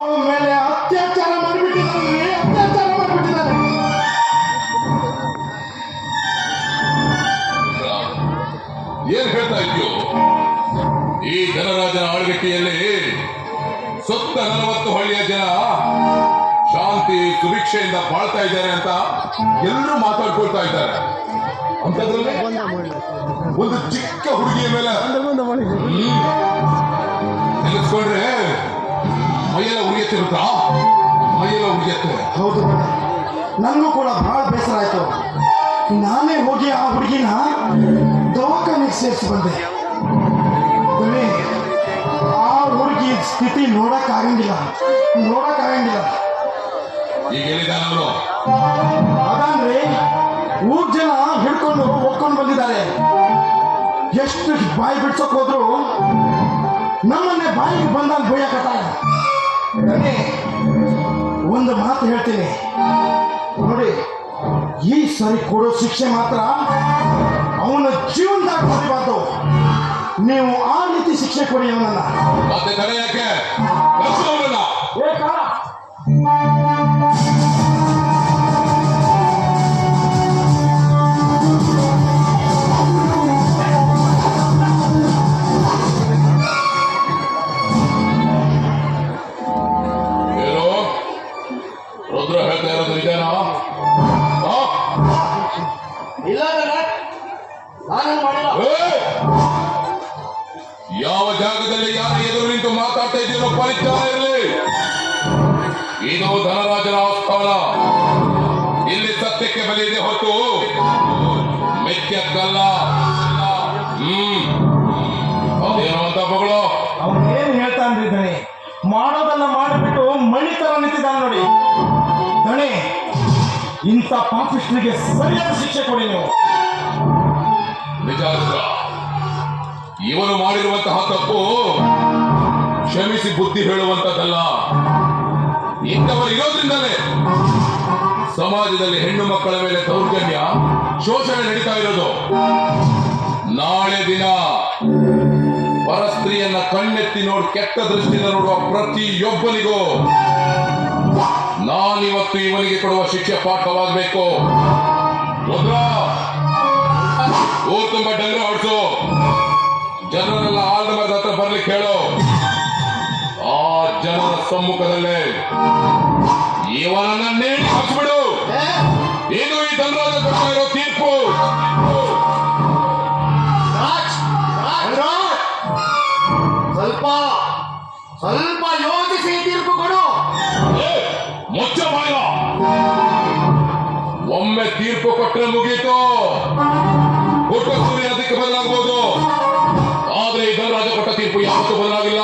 ಮೇಲೆ ಅತ್ಯಾಚಾರ ಮಾಡಿಬಿಟ್ಟಿದ್ದಾರೆ ಅತ್ಯಾಚಾರ ಮಾಡಿಬಿಟ್ಟಿದ್ದಾರೆ ಏನ್ ಹೇಳ್ತಾ ಇದೆಯೋ ಈ ಜನರಾಜನ ಆಳ್ವಿಕೆಯಲ್ಲಿ ಸುತ್ತ ನಲವತ್ತು ಹಳ್ಳಿಯ ಜನ ಶಾಂತಿ ಸುಭಿಕ್ಷೆಯಿಂದ ಬಾಳ್ತಾ ಇದ್ದಾರೆ ಅಂತ ಎಲ್ಲರೂ ಮಾತಾಡ್ಕೊಳ್ತಾ ಇದ್ದಾರೆ. ಅಂತದ್ರಲ್ಲಿ ಒಂದು ಚಿಕ್ಕ ಹುಡುಗಿಯ ಮೇಲೆ ಹೌದು. ನನಗೂ ಕೂಡ ಬಹಳ ಬೇಸರ ಆಯ್ತು. ನಾನೇ ಹೋಗಿ ಆ ಹುಡುಗಿನ ದವಾಖಾನೆಗೆ ಸೇರಿಸಿ ಬಂದೆ. ಆ ಹುಡುಗಿ ಸ್ಥಿತಿ ನೋಡಕ್ ಆಗಂಗಿಲ್ಲ. ನೋಡಕ್ ಆಗಂಗಿಲ್ಲ. ಅದಂದ್ರೆ ಊರ್ ಜನ ಹಿಡ್ಕೊಂಡು ಹೋಗ್ಕೊಂಡು ಬಂದಿದ್ದಾರೆ. ಎಷ್ಟು ಬಾಯಿ ಬಿಡ್ಸಕ್ ಹೋದ್ರು ನಮ್ಮನ್ನೇ ಬಾಯಿಗೆ ಬಂದಾಗ ಬೈಯಕತ್ತಾರ ಒಂದು ಮಾತು ಹೇಳ್ತೀನಿ. ನೋಡಿ ಈ ಸರಿ ಕೊಡೋ ಶಿಕ್ಷೆ ಮಾತ್ರ ಅವನ ಜೀವನದಾಗ ಹೊಡಿಬಾರ್ದು ನೀವು ಆ ರೀತಿ ಶಿಕ್ಷೆ ಕೊಡಿ ಅವನನ್ನ. ಯಾವ ಜಾಗದಲ್ಲಿ ಯಾರು ಎದುರು ನಿಂತು ಮಾತಾಡ್ತಾ ಇದ್ದೀರೋ ಪರಿಚಯ ಇರಲಿ. ಇದು ಧನರಾಜನ ಆಸ್ಥಾನ. ಇಲ್ಲಿ ಸತ್ಯಕ್ಕೆ ಬಲಿದೆ ಹೊತ್ತು ಮೆಚ್ಚಕ್ಕಲ್ಲ ಹ್ಮ್. ಅದೇನೋ ಅಂತ ಮಗಳು. ಅವನು ಏನ್ ಹೇಳ್ತಾನ್ರಿ ಮಾಡೋದನ್ನ ಮಾಡಿಬಿಟ್ಟು ಮಣಿ ತರ ನಿಂತಿದ್ದಾನೆ ನೋಡಿ. ದಣಿ, ಇಂಥ ಪಾಪಿಸ್ಟ್ರಿಗೆ ಸರಿಯಾದ ಶಿಕ್ಷೆ ಕೊಡಿ ನೀವು. ಇವನು ಮಾಡಿರುವಂತಹ ತಪ್ಪು ಕ್ಷಮಿಸಿ ಬುದ್ಧಿ ಹೇಳುವಂತದ್ದಲ್ಲ. ಇಂಥವರು ಇರೋದ್ರಿಂದಲೇ ಸಮಾಜದಲ್ಲಿ ಹೆಣ್ಣು ಮಕ್ಕಳ ಮೇಲೆ ದೌರ್ಜನ್ಯ, ಶೋಷಣೆ ನಡೀತಾ ಇರೋದು. ನಾಳೆ ದಿನ ಪರಸ್ತ್ರೀಯನ್ನ ಕಣ್ಣೆತ್ತಿ ನೋಡಿ, ಕೆಟ್ಟ ದೃಷ್ಟಿಯಿಂದ ನೋಡುವ ಪ್ರತಿಯೊಬ್ಬನಿಗೂ ನಾನಿವತ್ತು ಇವನಿಗೆ ಕೊಡುವ ಶಿಕ್ಷೆ ಪಾಠವಾಗಬೇಕು. ಊರ್ ತುಂಬ ಡಂಗ್ರ ಹೊಡ್ಸು ಜನರೆಲ್ಲ ಆಲ್ದ ಮರದ ಹತ್ರ ಬರ್ಲಿಕ್ಕೆ ಹೇಳು. ಆ ಜನರ ಸಮ್ಮುಖದಲ್ಲೇ ಇವನನ್ನ ನೇಣಿ ಹಾಕ್ಬಿಡು ಇದು ಈ ಧನರಾಜ ಕೊಡ್ತಾ ಇರೋ ತೀರ್ಪು. ಸ್ವಲ್ಪ ಸ್ವಲ್ಪ ಯೋಚಿಸಿ ತೀರ್ಪು ಕೊಡು. ಮುಚ್ಚ ಬಾಯ. ಒಮ್ಮೆ ತೀರ್ಪು ಕೊಟ್ಟರೆ ಮುಗೀತು. ಹುಟ್ಟು ಸೂರ್ಯ ಅದಕ್ಕೆ ಬದಲಾಗಬಹುದು ಆದ್ರೆ ಧನರಾಜ ಕೊಟ್ಟ ತೀರ್ಪು ಯಾವತ್ತೂ ಬದಲಾಗಿಲ್ಲ.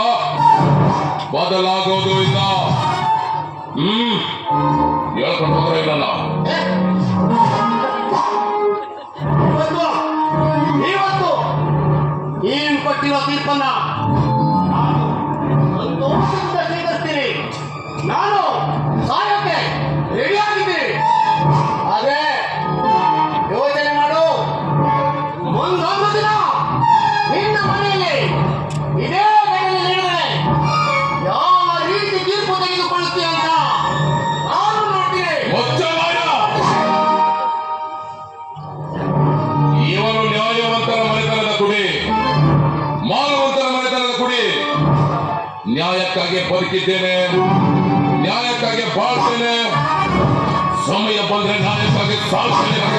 ಬದಲಾಗೋದು ಇಲ್ಲ. ಹ್ಮ್. ಹೇಳ್ಕೊಂಡು ಹೋದ್ರೆ ಇಲ್ಲ ಇವತ್ತು ಕೊಟ್ಟಿರೋ ತೀರ್ಪನ್ನ ನಾನು ಸಾಯಕ್ಕೆ ರೆಡಿಯಾಗಿದ್ದೀನಿ ನ್ಯಾಯಕ್ಕಾಗಿ ಬದುಕಿದ್ದೇನೆ, ನ್ಯಾಯಕ್ಕಾಗಿ ಬಾಳ್ತೇನೆ. ಸಮಯ ಬಂದ್ರೆ ನ್ಯಾಯಕ್ಕಾಗಿ ಸಾಲ್ತೇನೆ.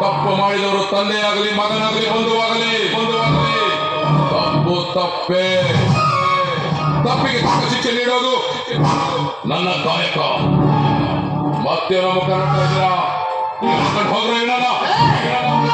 ತಪ್ಪು ಮಾಡಿದವರು ತಂದೆಯಾಗಲಿ, ಮಗನಾಗಲಿ, ಬಂಧುವಾಗಲಿ ಬಂಧುವಾಗಲಿ. ತಪ್ಪು ತಪ್ಪೇ. ತಪ್ಪಿಗೆ ಶಿಕ್ಷೆ ನೀಡೋದು ನನ್ನ ಕಾಯಕ. ಮತ್ತೆ ನಮ್ಮ ಕನ್ನಡ ಹೋಗ್ರ